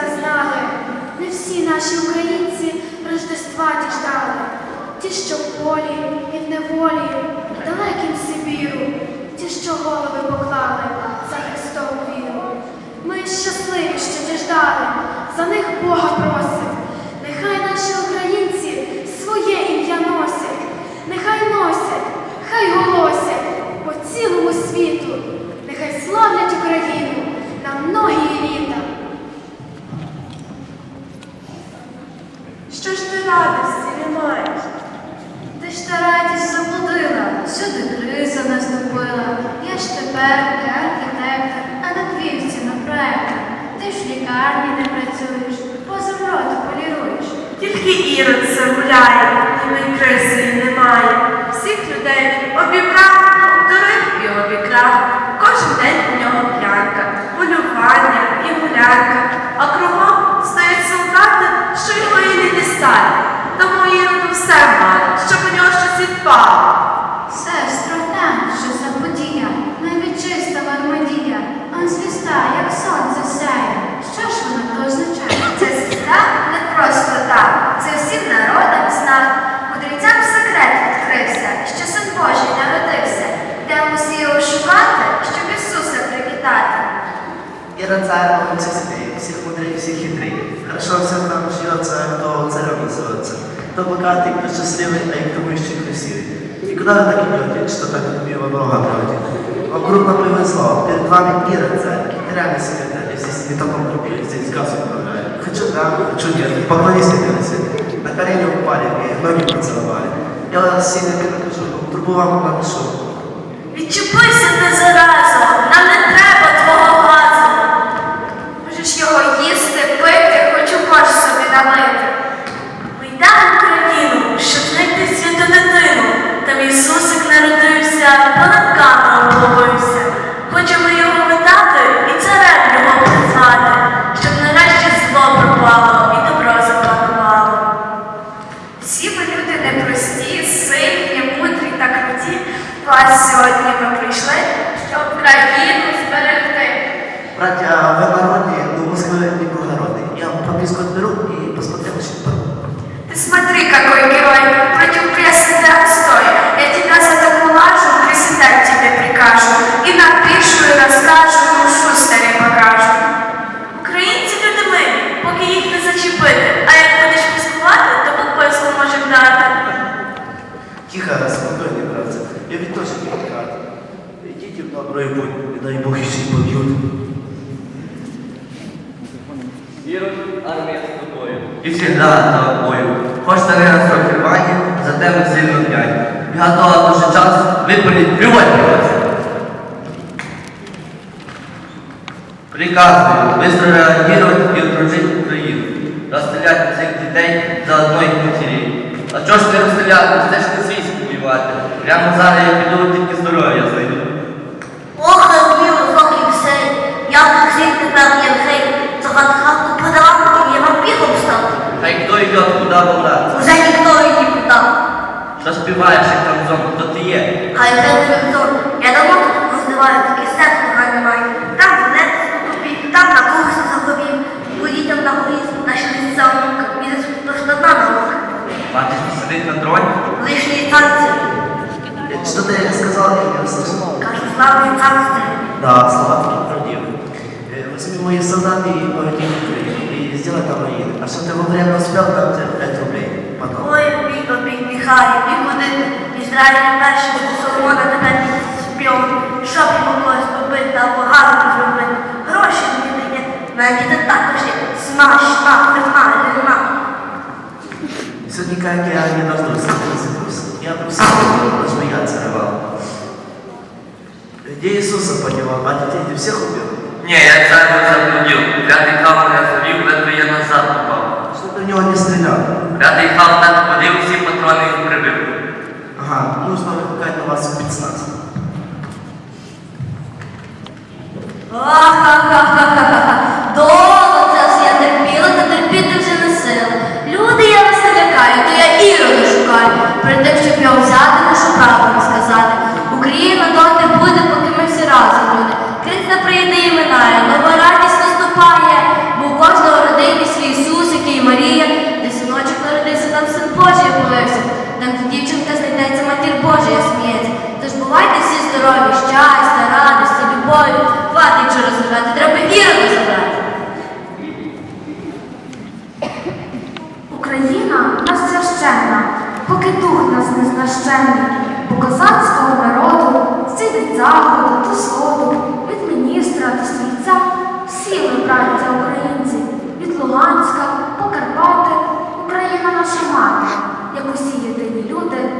Христа знали, не всі наші українці Рождества діждали. Ті, що в полі і в неволі, далеким Сибіру, ті, що голови поклали за Христову віру. Ми щасливі, що діждали, за них Бога просив. Не архітектор, а на твівці на проектор. Ти ж в лікарні не працюєш, поза роту поліруєш. Тільки ірод це гуляє, ніби криси й немає. Всіх людей обібрав, дурив і обікрав. Кожен день у нього п'янка, полювання і гулянка. А кругом стоять солдати, що його і не дістати. Тому іроду все має, щоб у нього щось відпало. Сестро, глянь, що за подія, навіть чиста вармадія, а звізда, як сонце сяє. Що ж вона то означає? Ця звізда не просто так, це всім народам знак. Мудрецям секрет відкрився, що син Божий народився. Йдемо всі його шукати, щоб Ісуса привітати. Ира царь, он всех сильнее, всех мудрее, всех хитрее. Хорошо всем там живется, кто царем называется. Кто богатый, кто счастливый, а и кто еще красивый. И куда вы так идете, что так мимо Бога проводите? Вам крупно повезло, перед вами Ира царь, генеральный секретарь, я здесь не только купили, здесь газу управляю. Хочу да, хочу нет, поклонись мне на На колени упали, мне ноги поцеловали. Я вас сильно перекажу, трубу вам напишу. Відчепися ти заразу, нам не треба твого газу. Можеш його їсти, пити, хоч у борщ собі налити. Ми йдемо в країну, щоб знайти святу дитину. Там Ісусик народився, понад камером побився. Хочемо його витати і царем його призвати, щоб нарешті зло пропало і добро запанувало. Всі ви люди непрості, сильні, мудрі та круті. Вас сьогодні ми прийшли, щоб країну зберегти Братья, вы народные, но Москвы не благородные. Я вам прописку отберу и посмотрим, что там. Ты смотри, какой герой, против прессы ты отстой. Я тебя за такую лажу приседать тебе прикажу. И напишу, и расскажу, и ушу старі покажу. Українці люди милі, поки їх не зачепити. А як будеш піскувати, то підписку можем дати. Тихо, спокойно, братцы. Я ведь тоже не виноват. Идите в добрый путь, и дай Бог еще и побьют. Ірод, армія з тобою. І всегда за тобою. Хоч старий нас трохи рвані, за тебе сильно п'ять. І готова дуже час випаліть приводьте вас. Приказую быстро реагировать и окружить Украину. Розстріляти цих дітей за одної матері. А чого ж ти розстріляти? Це ж не свійську воювати. Прямо зараз я піду тільки здоров'я знайду. Ох, мій високий всей, я так всіх тепер є гей, за хатку подав, і я вампіром став. Хай хто йде, куди вона. Уже ніхто і не питав. Що співаєш, як там зон, хто ти є? Хай це взор. Я давно тут роздиваю таке серце гарне маю. Там внес купі, там на курсі заговів. У дітям на горі наші ліса онука. Місяць то складна наука. Бачиш, ти сидить на троні? Лишні танці. Э, Что-то я сказал, я не услышал. Кажу, славні царстві. Да, слова такие правдивые. Э, Возьми мои солдаты и поведи в Украину, и сделай там руины. А что ты во время успел, там тебе 5 рублей. Потом. Ой, мій обій Михайло, і куди ти? Ізраїль перший у Соломона тебе спів. Щоб йому когось побити або гарно зробити. Гроші мені дає. Навіть ти також є. Смак, шмак, нема, нема. Все никак я не дождусь Иисуса. Я бы все чтобы я царовал. Где Иисуса подевал? А детей ты всех убил? Нет, я сразу запутил. Пятый калл у меня забил, это я щастя, радості, любові. Хватить що розвивати, треба іроду забрати. Україна нас священна, поки дух нас не знащенний, бо козацького народу всі від заходу до сходу, від міністра до стрільця, всі ми, українці, від Луганська по Карпати, Україна наша мати, як усі єдині люди,